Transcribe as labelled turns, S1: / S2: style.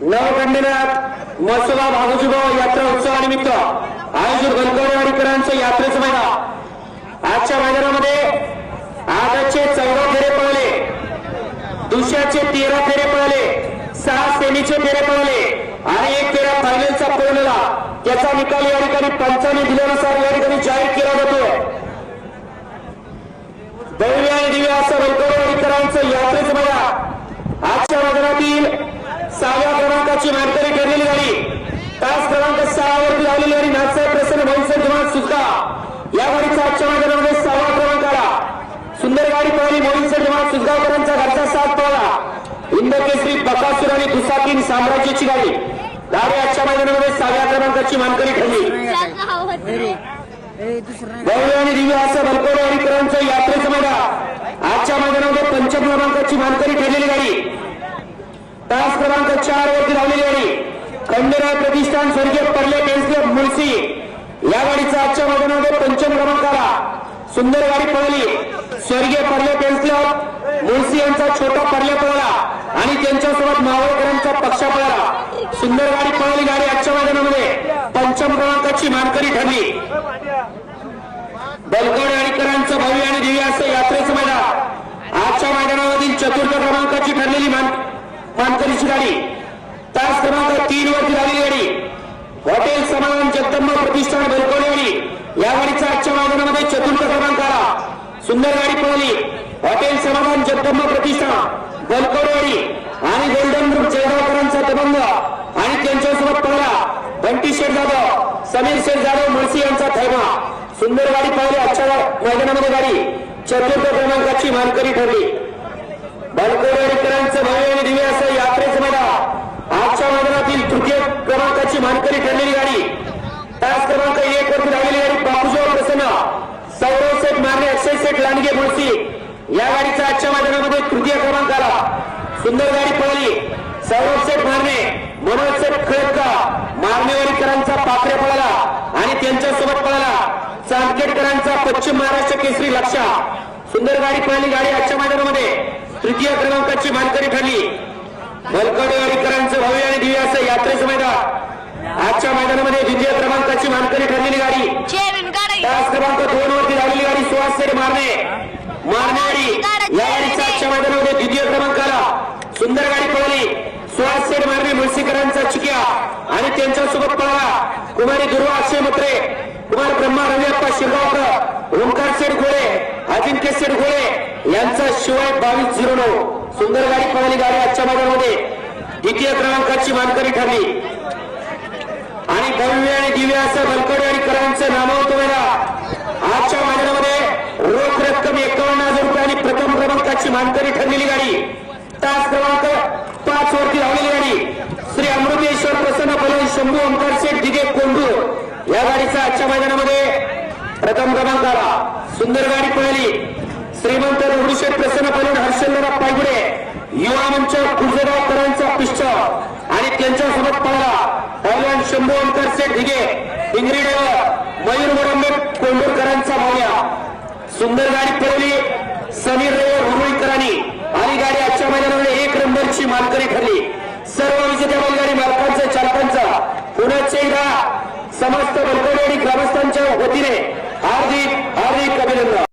S1: नवखंडनाथ मसोबा भागोजीभाऊ यात्रा उत्सवानिमित्त आयोजित गणकवडेवाडीकरांचं यात्रेचं मैदान. आजच्या मैदानामध्ये आजचे चौदा फेरे पळले. दुसऱ्याचे तेरा फेरे पळले. सहा सेमीचे फेरे पळले. आणि एक फेरा फायनलचा पळलेला. त्याचा निकाल या ठिकाणी पंचाने दिल्यानुसार या ठिकाणी जाहीर केला जातोय. दैव्य आणि दिव्य असं वैकवडेवाडीकरांचं यात्रेचं मैदान. आजच्या मैदानातील सहाव्या क्रमांकाची मानकरी ठरलेली गाडी. तास क्रमांक सहावरती लावलेली गाडी नाथसाहेब प्रसन्न भाऊसाहेब जमात सुद्धा. या गाडीचा आजच्या मैदानामध्ये सहावा क्रमांक आला. सुंदर गाडी पळाली मोहित जमात सुद्धावकरांचा घरचा साथ पळाला इंदकेसरी बकासूर आणि दुसाकीन साम्राज्याची गाडी. गाडी आजच्या मैदानामध्ये सहाव्या क्रमांकाची मानकरी ठरली. भव्य आणि दिव्य असं भरकोडेवाडीकरांचं यात्रेचं मैदान. आजच्या मैदानामध्ये पंचम क्रमांकाची मानकरी ठरलेली गाडी. तास क्रमांक चार वरती धावलेली गाडी. खंडेराय प्रतिष्ठान स्वर्गीय परले पेन्सले मुळशी. या गाडीचा आजच्या मैदानामध्ये पंचम क्रमांक आला. सुंदर गाडी पळाली. स्वर्गीय परले पेन्सले मुळशी यांचा छोटा परले पळाला आणि त्यांच्यासोबत मावळकरांचा पक्षा पळाला. सुंदर गाडी पळाली गाडी आजच्या मैदानामध्ये पंचम क्रमांकाची मानकरी ठरली. आणिकरांचं भव्य आणि दिव्य असं यात्रेचं मैदान. आजच्या मैदानामधील चतुर्थ क्रमांकाची ठरलेली मान मानकरीची गाडी. तास क्रमांक तीन वरती झालेली गाडी. हॉटेल समाधान जगदंब प्रतिष्ठान भरकवली या गाडीचा आजच्या मैदानामध्ये चतुर्थ क्रमांक आला. सुंदर गाडी पळली. हॉटेल समाधान जगदंब प्रतिष्ठान बलकवडेवाडी आणि गोल्डन ग्रुप दबंग आणि त्यांच्यासोबत पळला. बंटी शेठ जाधव समीर शेठ जाधव मुळशी यांचा थैमा. सुंदर गाडी पाहिली आजच्या मैदानामध्ये गाडी चतुर्थ क्रमांकाची मानकरी ठरली. बलकवडेकरांचं भव्य आणि दिव्य असं यात्रेचं मैदान आजच्या मैदानातील तृतीय क्रमांकाची मानकरी ठरलेली गाडी. तास क्रमांक एक वरती राहिलेली गाडी बापूजीराव प्रसन्न. सौरव सेठ मारणे अक्षय सेठ लांडगे मुळशी या गाडीचा आजच्या मैदानामध्ये तृतीय क्रमांक आला. सुंदर गाडी पळाली. सौरव सेठ मारणे मनोज सेठ खळदका मारणेवारीकरांचा पात्रे पळाला आणि त्यांच्यासोबत पळाला. चांदखेडकरांचा पश्चिम महाराष्ट्र केसरी लक्षा सुंदर गाडी पळाली. गाडी आजच्या मैदानामध्ये तृतीय क्रमांकाची मानकरी ठरली. बलकवडेवाडीकरांचं भव्य आणि दिव्य असं यात्रेचं मैदान. आजच्या मैदानामध्ये द्वितीय क्रमांकाची मानकरी ठरलेली गाडी. तास क्रमांक दोन वरती झालेली गाडी सुहास सेठ मारणे. मारणेवाडी या गाडीचा आजच्या मैदानामध्ये द्वितीय क्रमांक आला सुंदर गाडी पळाली. सुहास सेठ मारणे मुळशीकरांचा चिक्या आणि त्यांच्यासोबत पळाला कुमारी दुर्वा अक्षय मत्रे कुमार ब्रह्मा रविअप्पा शिरगावकर ओंकार सेठ गोळे अजिंक्य सेठ गोळे यांचा शिवाय बावीस झिरो नऊ. सुंदर गाडी पळाली गाडी आजच्या मैदानामध्ये. द्वितीय क्रमांकाची मानकरी ठरली. दिव्य असं बलकवडेवाडीकरांचं नामावतो वेळा आजच्या मैदानामध्ये रोख रक्कम एकावन्न हजार रुपये आणि प्रथम क्रमांकाची मानकरी ठरलेली गाडी. तास क्रमांक पाच वरती लावलेली गाडी. श्री अमृतेश्वर प्रसन्न पलन शंभू ओंकार शेठ दिगे कोंडू या गाडीचा आजच्या मैदानामध्ये प्रथम क्रमांक आला. सुंदर गाडी पळाली. श्रीमंत रुग्णशेठ प्रसन्न पलन हर्षलराव पायगुडे. युवा मंच गुजरावकरांचा पिष्ट. आणि त्यांच्यासोबत पळाला. कल्याण शंभू अंकर सेठ ढिगे. इंग्री मयूर वडंबे कोंडूरकरांचा मावल्या सुंदर गाडी पळवली. समीर रेवर हुरुळीकरांनी आणि गाडी आजच्या मैदानामध्ये एक नंबरची मानकरी ठरली. सर्व विजेत्या बैलगाडी मालकांचं चालकांचा पुण्याचे एकदा समस्त आणि ग्रामस्थांच्या वतीने हार्दिक हार्दिक अभिनंदन.